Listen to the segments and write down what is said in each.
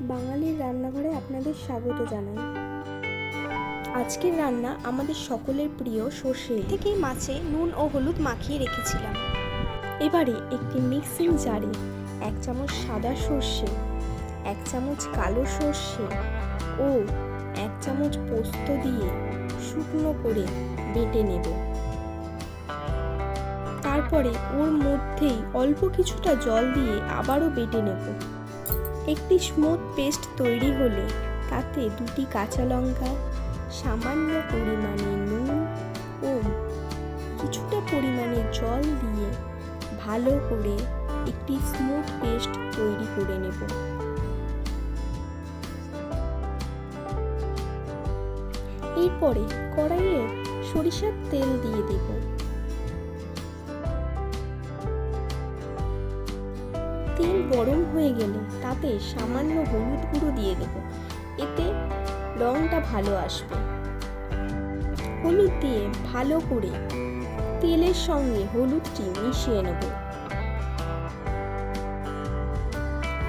বাঙালির রান্নাঘরে আপনাদের স্বাগত জানাই। আজকের রান্না আমাদের সকলের প্রিয় সর্ষে। থেকেই মাছে নুন ও হলুদ মাখিয়ে রেখেছিলাম। এবারে একটি মিক্সিং জারে এক চামচ সাদা সর্ষে, এক চামচ কালো সর্ষে ও এক চামচ পোস্ত দিয়ে শুকনো করে বেটে নেব। তারপরে ওর মধ্যেই অল্প কিছুটা জল দিয়ে আবারও বেটে নেব। একটি স্মুথ পেস্ট তৈরি হলে তাতে দুটি কাঁচা লঙ্কা, সামান্য পরিমাণে নুন ও কিছুটা পরিমাণে জল দিয়ে ভালো করে একটি স্মুথ পেস্ট তৈরি করে নেব। এরপরে কড়াইয়ে সরিষার তেল দিয়ে দেব। তেল গরম হয়ে গেলে, তাতে সামান্য হলুদ গুঁড়ো দিয়ে দেব। এতে রংটা ভালো আসবে। হলুদ দিয়ে ভালো করে তেলের সঙ্গে হলুদটি মিশিয়ে নেব।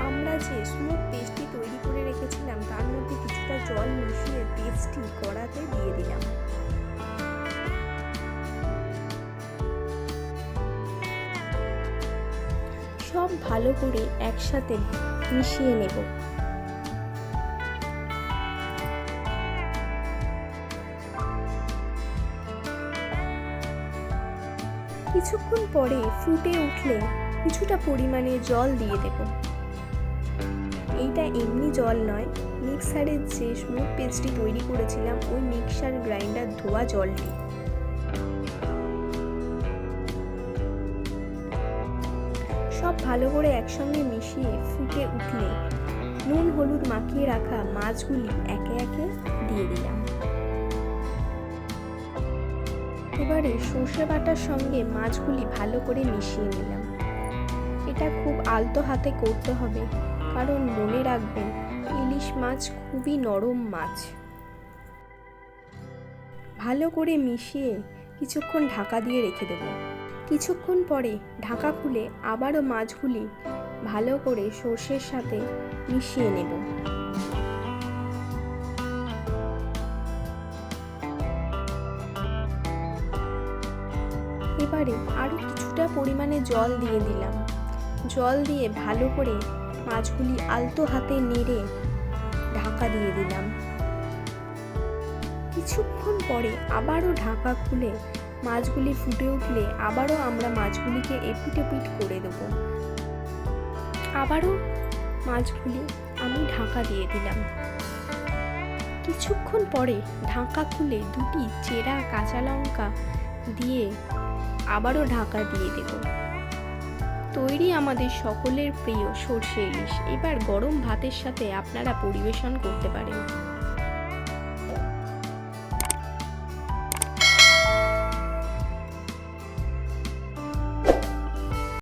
আমরা যে স্মুথ পেস্টটি তৈরি করে রেখেছিলাম, তার মধ্যে কিছুটা জল মিশিয়ে পেস্টটি কড়াতে দিয়ে দিলাম। সব ভালো করে একসাথে মিশিয়ে নেব। কিছুক্ষণ পরে ফুটে উঠলে কিছুটা পরিমাণে জল দিয়ে দেব। এইটা এমনি জল নয়, মিক্সারের যে স্মুথ পেস্টটি তৈরি করেছিলাম, ওই মিক্সার গ্রাইন্ডার ধোয়া জলটি সব ভালো করে একসঙ্গে মিশিয়ে ফুটে উঠলে নুন হলুদ মাখিয়ে রাখা মাছগুলি একে একে দিয়ে দিলাম। এবারে সর্ষে বাটার সঙ্গে মাছগুলি ভালো করে মিশিয়ে নিলাম। এটা খুব আলতো হাতে করতে হবে, কারণ মনে রাখবেন, ইলিশ মাছ খুবই নরম মাছ। ভালো করে মিশিয়ে কিছুক্ষণ ঢাকা দিয়ে রেখে দেব। কিছুক্ষণ পরে ঢাকা খুলে আবারও মাছগুলি ভালো করে সর্ষের সাথে মিশিয়ে নেব। এবারে আরও কিছুটা পরিমাণে জল দিয়ে দিলাম। জল দিয়ে ভালো করে মাছগুলি আলতো হাতে নেড়ে ঢাকা দিয়ে দিলাম। কিছুক্ষণ পরে আবারও ঢাকা খুলে মাছগুলি ফুটে উঠলে আবারও আমরা মাছগুলিকে এপিট এপিট করে দেবো। আবারও মাছগুলি আমি ঢাকা দিয়ে দিলাম। কিছুক্ষণ পরে ঢাকা খুলে দুটি চেরা কাঁচা লঙ্কা দিয়ে আবারও ঢাকা দিয়ে দেব। তৈরি আমাদের সকলের প্রিয় সর্ষে ইলিশ। এবার গরম ভাতের সাথে আপনারা পরিবেশন করতে পারেন।